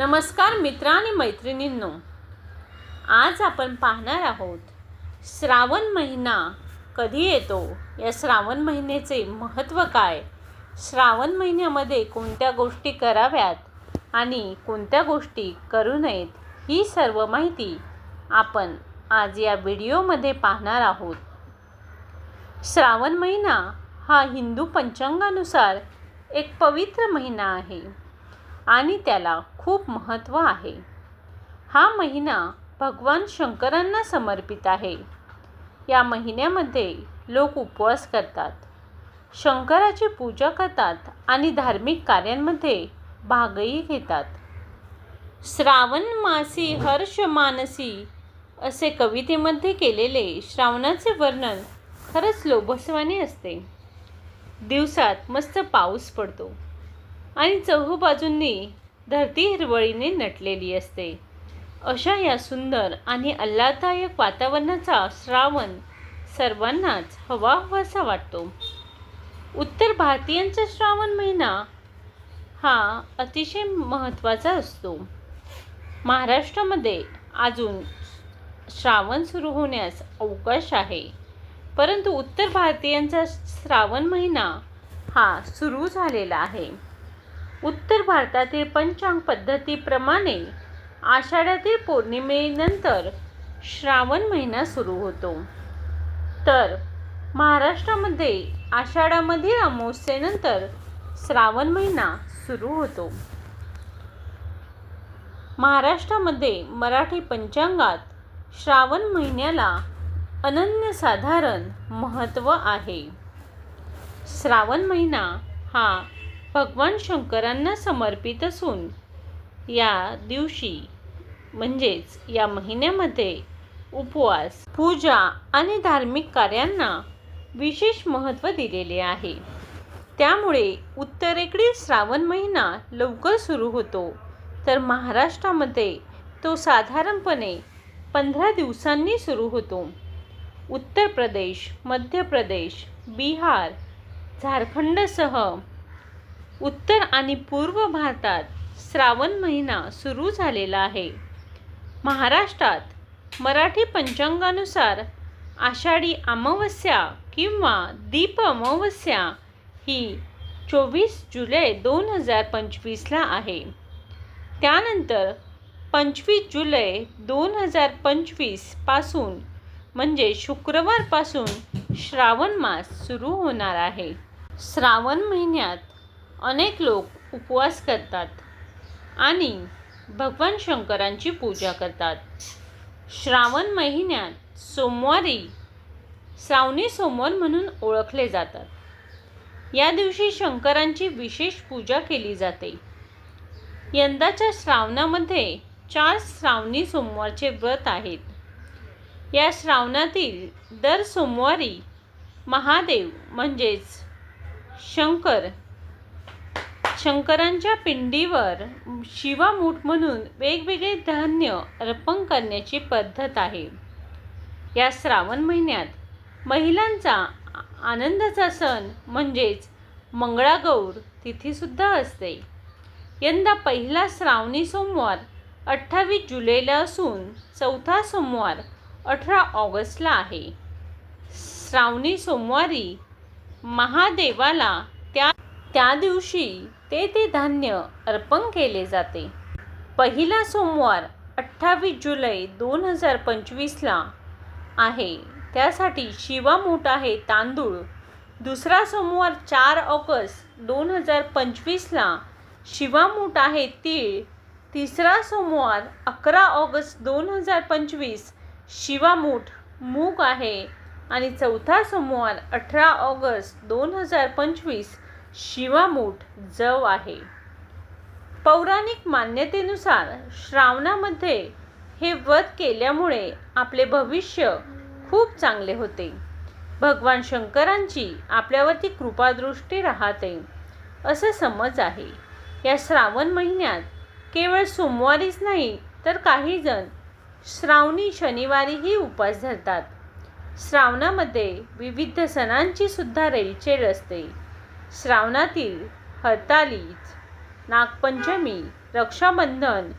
नमस्कार मित्र आणि मैत्रिणींनो. आज आपण पाहणार आहोत श्रावण महिना कधी येतो? या श्रावण महिन्याचे महत्त्व काय? श्रावण महिन्यामध्ये कोणत्या गोष्टी कराव्यात आणि कोणत्या गोष्टी करू नयेत ही सर्व माहिती आपण आज या व्हिडिओमध्ये पाहणार आहोत. श्रावण महिना हा हिंदू पंचांगानुसार एक पवित्र महिना आहे. आणि त्याला खूप महत्त्व आहे. हा महिना भगवान शंकरांना समर्पित आहे. या महिन्यामध्ये लोक उपवास करतात. शंकराची पूजा करतात आणि धार्मिक कार्यांमध्ये भागही घेतात. श्रावण मासी हर्ष मानसी असे कवितेमध्ये केलेले श्रावणाचे वर्णन खरंच लोभसवाने असते. दिवसात मस्त पाऊस पडतो. आणि चहूबाजूंनी धरती हिरवळीने नटलेली असते. अशा या सुंदर आणि आल्हाददायक वातावरणाचा श्रावण सर्वांनाच हवा हवासा वाटतो. उत्तर भारतीयांचा श्रावण महिना हा अतिशय महत्त्वाचा असतो. महाराष्ट्रामध्ये अजून श्रावण सुरू होण्यास अवकाश आहे. परंतु उत्तर भारतीयांचा श्रावण महिना हा सुरू झालेला आहे. उत्तर भारतातील पंचांग पद्धतीप्रमाणे आषाढातील पौर्णिमेनंतर श्रावण महिना सुरू होतो. तर महाराष्ट्रामध्ये आषाढामधील अमावस्येनंतर श्रावण महिना सुरू होतो. महाराष्ट्रामध्ये मराठी पंचांगात श्रावण महिन्याला अनन्यसाधारण महत्त्व आहे. श्रावण महिना हा भगवान शंकरांना समर्पित असून या दिवशी म्हणजेच या महिन्यामध्ये उपवास पूजा आणि धार्मिक कार्यांना विशेष महत्त्व दिलेले आहे. त्यामुळे उत्तरेकडील श्रावण महिना लवकर सुरू होतो. तर महाराष्ट्रामध्ये तो साधारणपणे पंधरा दिवसांनी सुरू होतो. उत्तर प्रदेश मध्य प्रदेश बिहार झारखंडसह उत्तर आणि पूर्व भारतात श्रावण महिना सुरू झालेला आहे. महाराष्ट्रात मराठी पंचांगानुसार आषाढी अमावस्या किंवा दीप अमावस्या ही चोवीस जुलै दोन हजार पंचवीसला आहे. त्यानंतर पंचवीस जुलै दोन हजार पंचवीसपासून म्हणजे शुक्रवारपासून श्रावण मास सुरू होणार आहे. श्रावण महिन्यात अनेक लोक उपवास करतात आणि भगवान शंकरांची पूजा करतात. श्रावण महिन्यात सोमवारी श्रावणी सोमवार म्हणून ओळखले जातात. या दिवशी शंकरांची विशेष पूजा केली जाते. यंदाच्या श्रावणामध्ये चार श्रावणी सोमवारचे व्रत आहेत. या श्रावणातील दर सोमवारी महादेव म्हणजेच शंकर शंकरांच्या पिंडीवर शिवामूठ म्हणून वेगवेगळे धान्य अर्पण करण्याची पद्धत आहे. या श्रावण महिन्यात महिलांचा आनंदाचा सण म्हणजेच मंगळागौर तिथीसुद्धा असते. यंदा पहिला श्रावणी सोमवार अठ्ठावीस जुलैला असून चौथा सोमवार अठरा ऑगस्टला आहे. श्रावणी सोमवारी महादेवाला त्या दिवशी ते ते धान्य अर्पण केले जाते. पहिला सोमवार अठ्ठावीस जुलै दोन हजार पंचवीसला आहे. त्यासाठी शिवामूठ आहे तांदूळ. दुसरा सोमवार चार ऑगस्ट दोन हजार पंचवीसला शिवामूठ आहे तीळ. तिसरा सोमवार अकरा ऑगस्ट दोन हजार पंचवीस शिवामूठ मूग आहे. आणि चौथा सोमवार अठरा ऑगस्ट दोन हजार पंचवीस शिवामूठ जव आहे. पौराणिक मान्यतेनुसार श्रावणामध्ये हे व्रत केल्यामुळे आपले भविष्य खूप चांगले होते. भगवान शंकरांची आपल्यावरती कृपादृष्टी राहते. असं समज आहे. या श्रावण महिन्यात केवळ सोमवारीच नाही तर काही जण श्रावणी शनिवारीही उपवास धरतात. श्रावणामध्ये विविध सणांची सुद्धा रेलचेल असते. श्रावणातील हरतालीच नागपंचमी रक्षाबंधन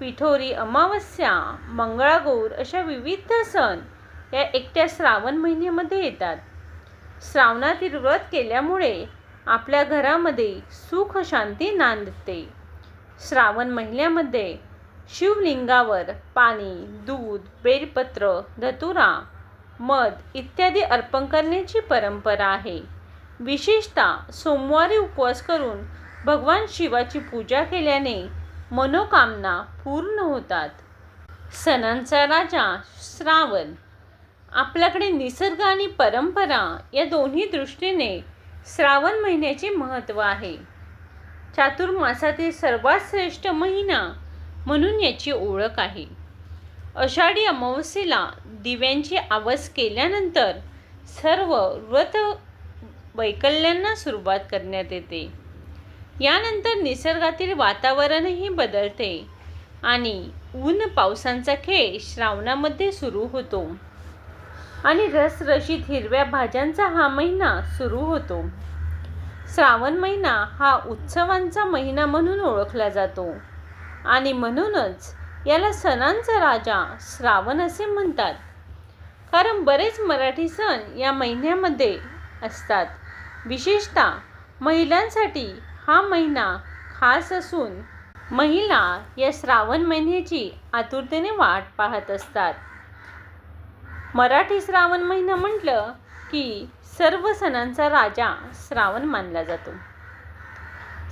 पिठोरी अमावस्या मंगळागौर अशा विविध सण या एकट्या श्रावण महिन्यामध्ये येतात. श्रावणातील व्रत केल्यामुळे आपल्या घरामध्ये सुख शांती नांदते. श्रावण महिन्यामध्ये शिवलिंगावर पाणी दूध बेलपत्र धतुरा मध इत्यादी अर्पण करण्याची परंपरा आहे. विशेषतः सोमवारी उपवास करून भगवान शिवाची पूजा केल्याने मनोकामना पूर्ण होतात. सणांचा राजा श्रावण. आपल्याकडे निसर्ग आणि परंपरा या दोन्ही दृष्टीने श्रावण महिन्याचे महत्त्व आहे. चातुर्मासातील सर्वात श्रेष्ठ महिना म्हणून याची ओळख आहे. आषाढी अमावस्येला दिव्यांची आवस केल्यानंतर सर्व व्रत वैकल्यांना सुरुवात करण्यात येते. यानंतर निसर्गातील वातावरणही बदलते आणि ऊन पावसांचा खेळ श्रावणामध्ये सुरू होतो. आणि रसरशीत हिरव्या भाज्यांचा हा महिना सुरू होतो. श्रावण महिना हा उत्सवांचा महिना म्हणून ओळखला जातो. आणि म्हणूनच याला सणांचा राजा श्रावण असे म्हणतात. कारण बरेच मराठी सण या महिन्यामध्ये असतात. विशेषतः महिलांसाठी हा महिना खास असून महिला या श्रावण महिन्याची आतुरतेने वाट पाहत असतात. मराठी श्रावण महिना म्हटलं की सर्व सणांचा राजा श्रावण मानला जातो.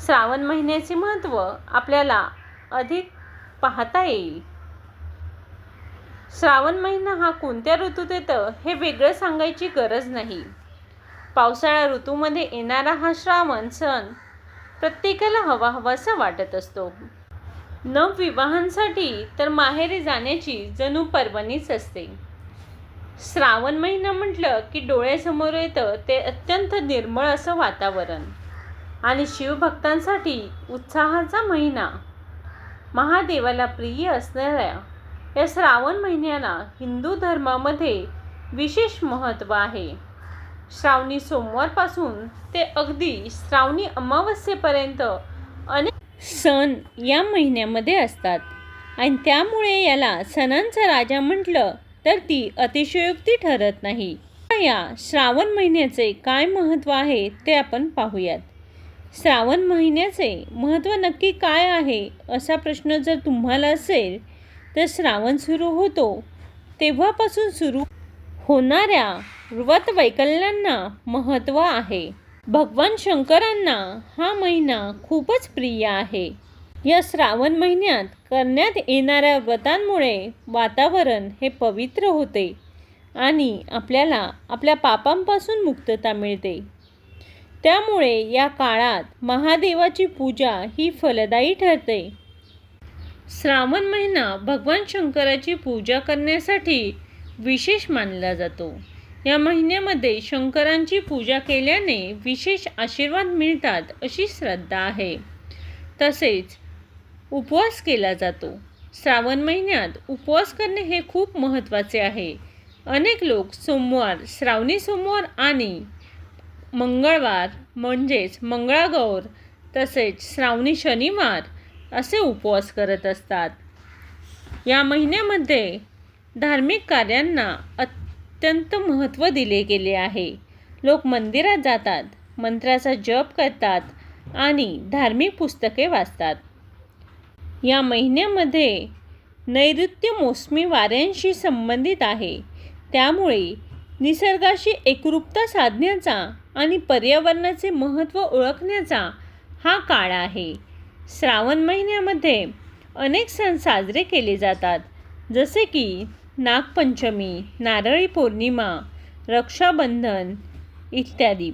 श्रावण महिन्याचे महत्त्व आपल्याला अधिक पाहता येईल. श्रावण महिना हा कोणत्या ऋतूत येतं हे वेगळं सांगायची गरज नाही. पावसाळा ऋतूमध्ये येणारा हा श्रावण सण प्रत्येकाला हवा हवासा वाटत असतो. नवविवाहांसाठी तर माहेरी जाण्याची जणू पर्वणीच असते. श्रावण महिना म्हटलं की डोळ्यासमोर येतं ते अत्यंत निर्मळ असं वातावरण. आणि शिवभक्तांसाठी उत्साहाचा महिना. महादेवाला प्रिय असणाऱ्या या श्रावण महिन्याला हिंदू धर्मामध्ये विशेष महत्त्व आहे. श्रावणी सोमवारपासून ते अगदी श्रावणी अमावस्येपर्यंत अनेक सण या महिन्यामध्ये असतात. आणि त्यामुळे याला सणांचा राजा म्हटलं तर ती अतिशयोक्ती ठरत नाही. या श्रावण महिन्याचे काय महत्त्व आहे ते आपण पाहूयात. श्रावण महिन्याचे महत्त्व नक्की काय आहे असा प्रश्न जर तुम्हाला असेल तर श्रावण सुरू होतो. तेव्हापासून सुरू होणाऱ्या व्रत वैकल्यांना महत्त्व आहे. भगवान शंकरांना हा महिना खूपच प्रिय आहे. या श्रावण महिन्यात करण्यात येणाऱ्या व्रतांमुळे वातावरण हे पवित्र होते आणि आपल्याला आपल्या पापांपासून मुक्तता मिळते. त्यामुळे या काळात महादेवाची पूजा ही फलदायी ठरते. श्रावण महिना भगवान शंकराची पूजा करण्यासाठी विशेष मानला जातो. या महिन्यामध्ये शंकरांची पूजा केल्याने विशेष आशीर्वाद मिळतात अशी श्रद्धा आहे. तसेच उपवास केला जातो. श्रावण महिन्यात उपवास करणे हे खूप महत्त्वाचे आहे. अनेक लोक सोमवार श्रावणी सोमवार आणि मंगळवार म्हणजेच मंगळागौर तसेच श्रावणी शनिवार असे उपवास करत असतात. या महिन्यामध्ये धार्मिक कार्यांना अत्यंत महत्त्व दिले गेले आहे. लोक मंदिरात जातात मंत्राचा जप करतात आणि धार्मिक पुस्तके वाचतात. या महिन्यामध्ये नैऋत्य मोसमी वाऱ्यांशी संबंधित आहे. त्यामुळे निसर्गाशी एकरूपता साधण्याचा आणि पर्यावरणाचे महत्त्व ओळखण्याचा हा काळ आहे. श्रावण महिन्यामध्ये अनेक सण साजरे केले जातात जसे की नागपंचमी नारळी पौर्णिमा रक्षाबंधन इत्यादी.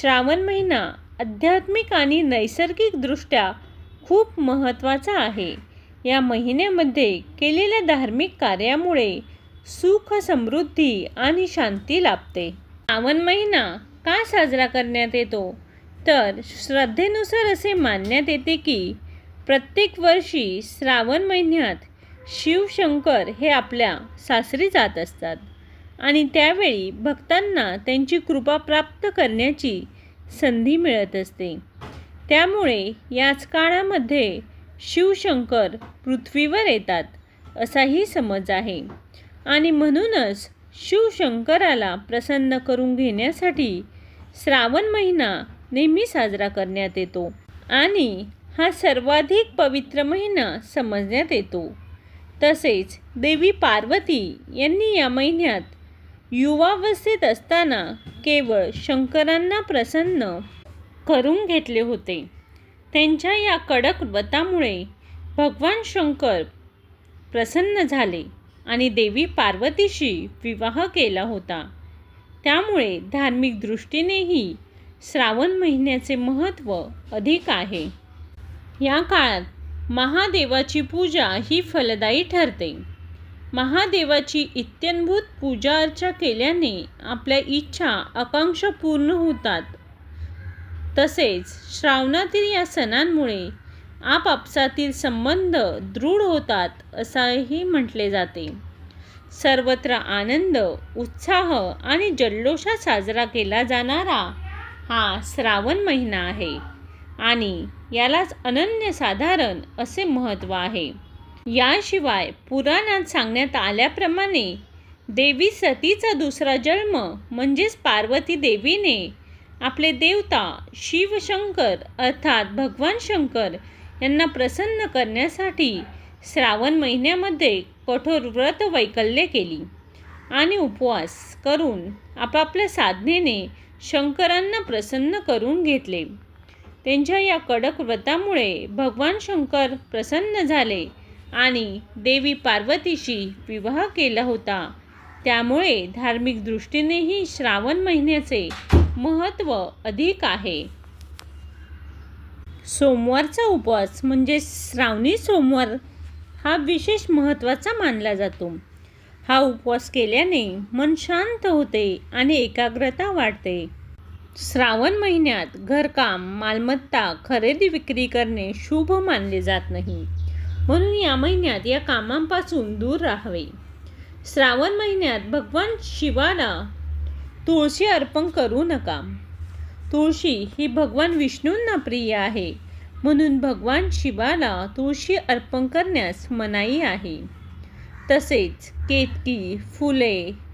श्रावण महिना आध्यात्मिक आणि नैसर्गिकदृष्ट्या खूप महत्त्वाचा आहे. या महिन्यामध्ये केलेल्या धार्मिक कार्यामुळे सुख समृद्धी आणि शांती लाभते. श्रावण महिना का साजरा करण्यात येतो? तर श्रद्धेनुसार असे मानण्यात येते की प्रत्येक वर्षी श्रावण महिन्यात शिवशंकर हे आपल्या सासरी जात असतात आणि त्यावेळी भक्तांना त्यांची कृपा प्राप्त करण्याची संधी मिळत असते. त्यामुळे याच काळामध्ये शिवशंकर पृथ्वीवर येतात असाही समज आहे आणि म्हणूनच शिवशंकराला प्रसन्न करून घेण्यासाठी श्रावण महिना नेहमी साजरा करण्यात येतो आणि हा सर्वाधिक पवित्र महिना समजण्यात येतो. तसेच देवी पार्वती यांनी या महिन्यात युवावस्थेत असताना केवळ शंकरांना प्रसन्न करून घेतले होते. त्यांच्या या कडक व्रतामुळे भगवान शंकर प्रसन्न झाले आणि देवी पार्वतीशी विवाह केला होता. त्यामुळे धार्मिक दृष्टीनेही श्रावण महिन्याचे महत्त्व अधिक आहे. या काळात महादेवाची पूजा ही फलदायी ठरते. महादेवाची इत्यंभूत पूजा अर्चा केल्याने आपल्या इच्छा आकांक्षा पूर्ण होतात. तसेच श्रावणातील या सणांमुळे आपापसातील संबंध दृढ होतात असाही म्हटले जाते. सर्वत्र आनंद उत्साह आणि जल्लोषात साजरा केला जाणारा हा श्रावण महिना आहे. आणि यालाच अनन्यसाधारण असे महत्त्व आहे. याशिवाय पुराणात सांगण्यात आल्याप्रमाणे देवी सतीचा दुसरा जन्म म्हणजेच पार्वती देवीने आपले देवता शिवशंकर अर्थात भगवान शंकर यांना प्रसन्न करण्यासाठी श्रावण महिन्यामध्ये कठोर व्रत वैकल्य केली आणि उपवास करून आपापल्या साधनेने शंकरांना प्रसन्न करून घेतले. त्यांच्या या कडक व्रतामुळे भगवान शंकर प्रसन्न झाले आणि देवी पार्वतीशी विवाह केला होता. त्यामुळे धार्मिक दृष्टीनेही श्रावण महिन्याचे महत्त्व अधिक आहे. सोमवारचा उपवास म्हणजे श्रावणी सोमवार हा विशेष महत्त्वाचा मानला जातो. हा उपवास केल्याने मन शांत होते आणि एकाग्रता वाढते. श्रावण महिन्यात घरकाम मालमत्ता खरेदी विक्री करणे शुभ मानले जात नाही. म्हणून या महिन्यात या कामांपासून दूर राहावे. श्रावण महिन्यात भगवान शिवाला तुळशी अर्पण करू नका. तुळशी ही भगवान विष्णूंना प्रिय आहे. म्हणून भगवान शिवाला तुळशी अर्पण करण्यास मनाई आहे. तसेच केतकी फुले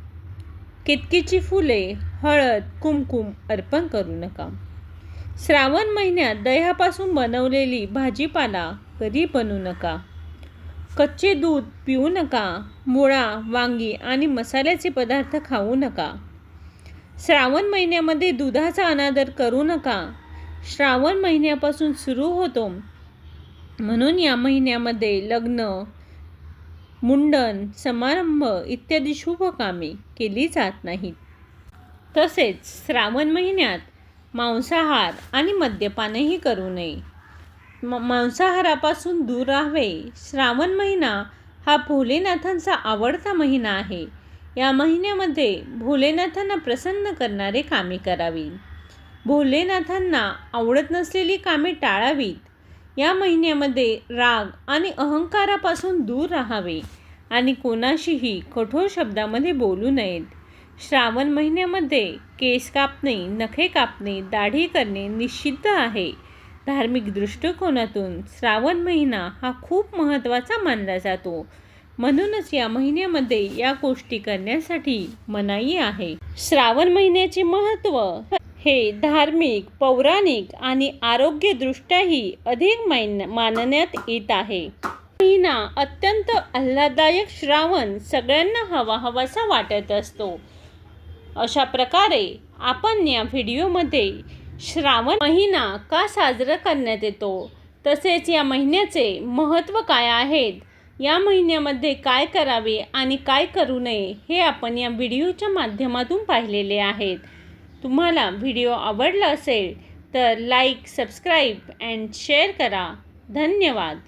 केतकीची फुले हळद कुमकुम अर्पण करू नका. श्रावण महिन्यात दह्यापासून बनवलेली भाजीपाला कधी बनवू नका? कच्चे दूध पिऊ नका मुळा वांगी आणि मसाल्याचे पदार्थ खाऊ नका. श्रावण महिन्यामध्ये दुधाचा अनादर करू नका. श्रावण महिन्यापासून सुरू होतो. म्हणून या महिन्यामध्ये लग्न मुंडन समारंभ इत्यादी शुभ कामे केली जात नाहीत. तसेच श्रावण महिन्यात मांसाहार आणि मद्यपानही करू नये. म मांसाहारापासून दूर राहावे. श्रावण महिना हा भोलेनाथांचा आवडता महिना आहे. या महिन्यामध्ये भोलेनाथांना प्रसन्न करणारे कामे करावी भोलेनाथांना आवडत नसलेली कामे टाळावीत. या महिन्यामध्ये राग आणि अहंकारापासून दूर राहावे आणि कोणाशीही कठोर शब्दामध्ये बोलू नयेत. श्रावण महिन्यामध्ये केस कापणे नखे कापणे दाढी करणे निषिद्ध आहे. धार्मिक दृष्टिकोनातून श्रावण महिना हा खूप महत्त्वाचा मानला जातो. म्हणूनच या महिन्यामध्ये या गोष्टी करण्यासाठी मनाई आहे. श्रावण महिन्याचे महत्त्व हे धार्मिक पौराणिक आणि आरोग्यदृष्ट्याही अधिक मान मानण्यात येत आहे. महिना अत्यंत आल्हाददायक श्रावण सगळ्यांना हवा हवासा वाटत असतो. अशा प्रकारे आपण या व्हिडिओमध्ये श्रावण महिना का साजरा करण्यात येतो तसेच या महिन्याचे महत्त्व काय आहेत या महिन्यामध्ये काय करावे आणि काय करू नये हे आपण या व्हिडिओच्या माध्यमातून पाहिलेले आहेत. तुम्हाला व्हिडिओ आवडला असेल तर लाईक सबस्क्राईब अँड शेअर करा. धन्यवाद.